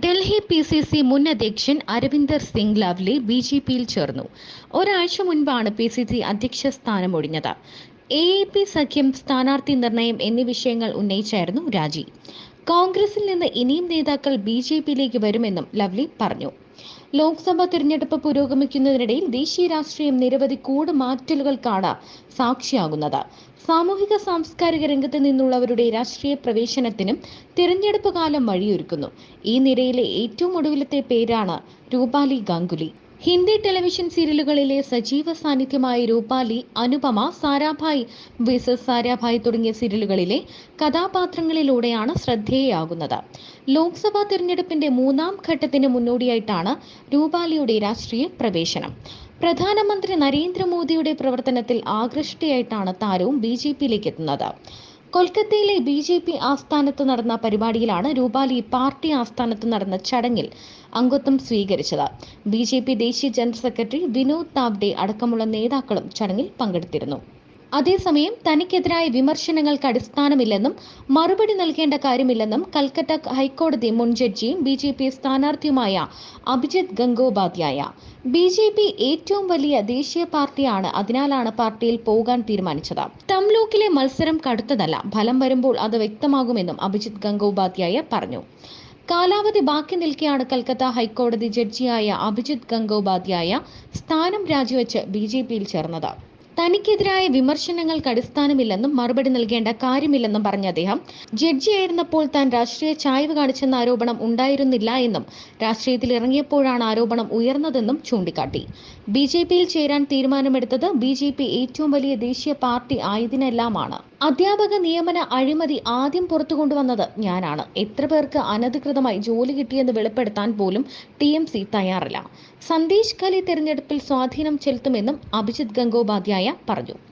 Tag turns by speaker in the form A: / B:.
A: Delhi P C C മുൻ അധ്യക്ഷൻ Arvinder Singh Lovely B J പിയിൽ ചേർന്നു. ഒരാഴ്ച മുൻപാണ് പി സി സി അധ്യക്ഷ സ്ഥാനം ഒഴിഞ്ഞത് എ പി സഖ്യം സ്ഥാനാർത്ഥി നിർണയം എന്നീ വിഷയങ്ങൾ ഉന്നയിച്ചായിരുന്നു രാജി. കോൺഗ്രസിൽ നിന്ന് ഇനിയും നേതാക്കൾ ബി ജെ പിയിലേക്ക് വരുമെന്നും ലവ്ലി പറഞ്ഞു. ലോക്സഭാ തിരഞ്ഞെടുപ്പ് പുരോഗമിക്കുന്നതിനിടയിൽ ദേശീയ രാഷ്ട്രീയം നിരവധി കൂടുമാറ്റലുകൾക്കാണ് സാക്ഷിയാകുന്നത്. സാമൂഹിക സാംസ്കാരിക രംഗത്ത് നിന്നുള്ളവരുടെ രാഷ്ട്രീയ പ്രവേശനത്തിനും തിരഞ്ഞെടുപ്പ് കാലം വഴിയൊരുക്കുന്നു. ഈ നിരയിലെ ഏറ്റവും ഒടുവിലത്തെ പേരാണ് രൂപാലി ഗാംഗുലി. ഹിന്ദി ടെലിവിഷൻ സീരിയലുകളിലെ സജീവ സാന്നിധ്യമായ രൂപാലി അനുപമ സാരാഭായ് വിസസ് സാരാഭായ് തുടങ്ങിയ സീരിയലുകളിലെ കഥാപാത്രങ്ങളിലൂടെയാണ് ശ്രദ്ധേയയാകുന്നത് ലോക്സഭാ തിരഞ്ഞെടുപ്പിന്റെ മൂന്നാം ഘട്ടത്തിന് മുന്നോടിയായിട്ടാണ് രൂപാലിയുടെ രാഷ്ട്രീയ പ്രവേശനം. പ്രധാനമന്ത്രി നരേന്ദ്രമോദിയുടെ പ്രവർത്തനത്തിൽ ആകൃഷ്ടയായിട്ടാണ് താരവും ബി ജെ പിയിലേക്ക് എത്തുന്നത്. കൊൽക്കത്തയിലെ ബി ജെ പി ആസ്ഥാനത്ത് നടന്ന പരിപാടിയിലാണ് രൂപാലി പാർട്ടി ആസ്ഥാനത്ത് നടന്ന ചടങ്ങിൽ അംഗത്വം സ്വീകരിച്ചത്. ബി ജെ പി ദേശീയ ജനറൽ സെക്രട്ടറി വിനോദ് താവ്ഡെ അടക്കമുള്ള നേതാക്കളും ചടങ്ങിൽ പങ്കെടുത്തിരുന്നു. അതേസമയം തനിക്കെതിരായ വിമർശനങ്ങൾക്ക് അടിസ്ഥാനമില്ലെന്നും മറുപടി നൽകേണ്ട കാര്യമില്ലെന്നും കൽക്കട്ട ഹൈക്കോടതി മുൻ ജഡ്ജിയും B J P സ്ഥാനാർത്ഥിയുമായ Abhijit Gangopadhyay. B J P ഏറ്റവും വലിയ ദേശീയ പാർട്ടിയാണ്. അതിനാലാണ് പാർട്ടിയിൽ പോകാൻ തീരുമാനിച്ചത്. തംലൂക്കിലെ മത്സരം കടുത്തതല്ല. ഫലം വരുമ്പോൾ അത് വ്യക്തമാകുമെന്നും അഭിജിത് ഗംഗോപാധ്യായ പറഞ്ഞു. കാലാവധി ബാക്കി നിൽക്കെയാണ് കൽക്കത്ത ഹൈക്കോടതി ജഡ്ജിയായ അഭിജിത് ഗംഗോപാധ്യായ സ്ഥാനം രാജിവെച്ച് ബി ജെ പിയിൽ ചേർന്നത്. തനിക്കെതിരായ വിമർശനങ്ങൾക്ക് അടിസ്ഥാനമില്ലെന്നും മറുപടി നൽകേണ്ട കാര്യമില്ലെന്നും പറഞ്ഞ അദ്ദേഹം ജഡ്ജിയായിരുന്നപ്പോൾ താൻ രാഷ്ട്രീയ ചായ്വ് കാണിച്ചെന്ന ആരോപണം ഉണ്ടായിരുന്നില്ല എന്നും രാഷ്ട്രീയത്തിൽ ഇറങ്ങിയപ്പോഴാണ് ആരോപണം ഉയർന്നതെന്നും ചൂണ്ടിക്കാട്ടി. ബി ജെ പിയിൽ ചേരാൻ തീരുമാനമെടുത്തത് ബി ജെ പി ഏറ്റവും വലിയ ദേശീയ പാർട്ടി ആയതിനെല്ലാമാണ്. അധ്യാപക നിയമന അഴിമതി ആദ്യം പുറത്തു കൊണ്ടുവന്നത് ഞാനാണ്. എത്ര പേർക്ക് അനധികൃതമായി ജോലി കിട്ടിയെന്ന് വെളിപ്പെടുത്താൻ പോലും ടി എം സി തയ്യാറല്ല. സന്ദേശ് ഖലി തെരഞ്ഞെടുപ്പിൽ സ്വാധീനം ചെലുത്തുമെന്നും അഭിജിത് ഗംഗോപാധ്യായ പറഞ്ഞു